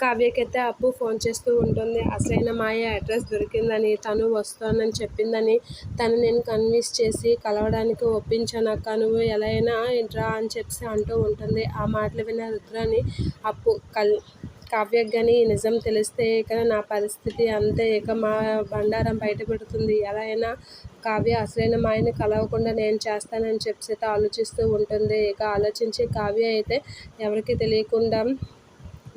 కావ్యకైతే అప్పు ఫోన్ చేస్తూ ఉంటుంది అసలైన మాయ అడ్రస్ దొరికిందని తను వస్తానని చెప్పిందని తను నేను కన్విన్స్ చేసి కలవడానికి ఒప్పించానక్క నువ్వు ఎలా అయినా ఇంట్రా అని చెప్పి అంటూ ఉంటుంది. ఆ మాటలు విన్న రుద్రాని అప్పు కల్ కావ్యకు కానీ నిజం తెలిస్తే ఇక నా పరిస్థితి అంతే ఇక మా బండారం బయటపెడుతుంది. ఎలా అయినా కావ్య అసలైన మాయని కలవకుండా నేను చేస్తానని చెప్పి అయితే ఆలోచిస్తూ ఉంటుంది. ఇక ఆలోచించి కావ్య అయితే ఎవరికి తెలియకుండా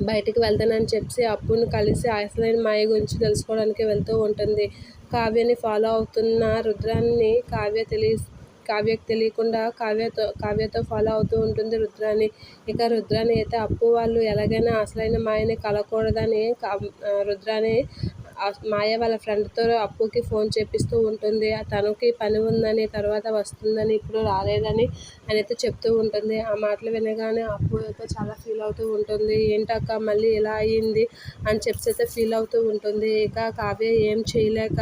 బయటికి వెళ్తానని చెప్పి అప్పుని కలిసి అసలైన మాయ గురించి తెలుసుకోవడానికి వెళ్తూ ఉంటుంది. కావ్యని ఫాలో అవుతున్న రుద్రాన్ని కావ్య తెలియ కావ్యకు తెలియకుండా కావ్యతో కావ్యతో ఫాలో అవుతూ ఉంటుంది రుద్రాన్ని ఇక రుద్రాని అయితే అప్పు వాళ్ళు ఎలాగైనా అసలైన మాయని కలకూడదని కా మాయ వాళ్ళ ఫ్రెండ్తో అప్పుకి ఫోన్ చేపిస్తూ ఉంటుంది. తనకి పని ఉందని తర్వాత వస్తుందని ఇప్పుడు రాలేదని అని అయితే చెప్తూ ఉంటుంది. ఆ మాటలు వినగానే అప్పు అయితే చాలా ఫీల్ అవుతూ ఉంటుంది. ఏంటక్క మళ్ళీ ఇలా అయ్యింది అని చెప్పి అయితే ఫీల్ అవుతూ ఉంటుంది. ఇక కావ్య ఏం చేయలేక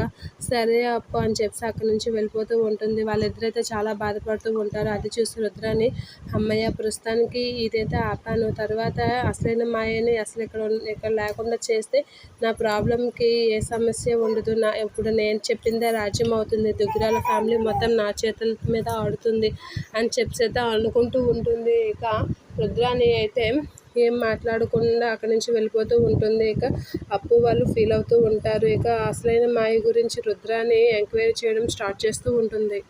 సరే అప్పు అని చెప్పి అక్కడి నుంచి వెళ్ళిపోతూ ఉంటుంది. వాళ్ళిద్దరైతే చాలా బాధపడుతూ ఉంటారు. అది చూసి రుద్రాని అమ్మయ్య ప్రస్తుతానికి ఇదైతే ఆపాను. తర్వాత అసలైన మాయని అసలు ఇక్కడ ఇక్కడ లేకుండా చేస్తే నా ప్రాబ్లంకి ఏ సమస్య ఉండదు. నా ఇప్పుడు నేను చెప్పిందే రాజ్యం అవుతుంది. దుగ్గిరాల ఫ్యామిలీ మొత్తం నా చేతుల మీద ఆడుతుంది అని చెప్పి అనుకుంటూ ఉంటుంది. ఇక రుద్రాని అయితే ఏం మాట్లాడకుండా అక్కడి నుంచి వెళ్ళిపోతూ ఉంటుంది. ఇక అప్పు వాళ్ళు ఫీల్ అవుతూ ఉంటారు. ఇక అసలైన మాయ గురించి రుద్రాని ఎంక్వైరీ చేయడం స్టార్ట్ చేస్తూ ఉంటుంది.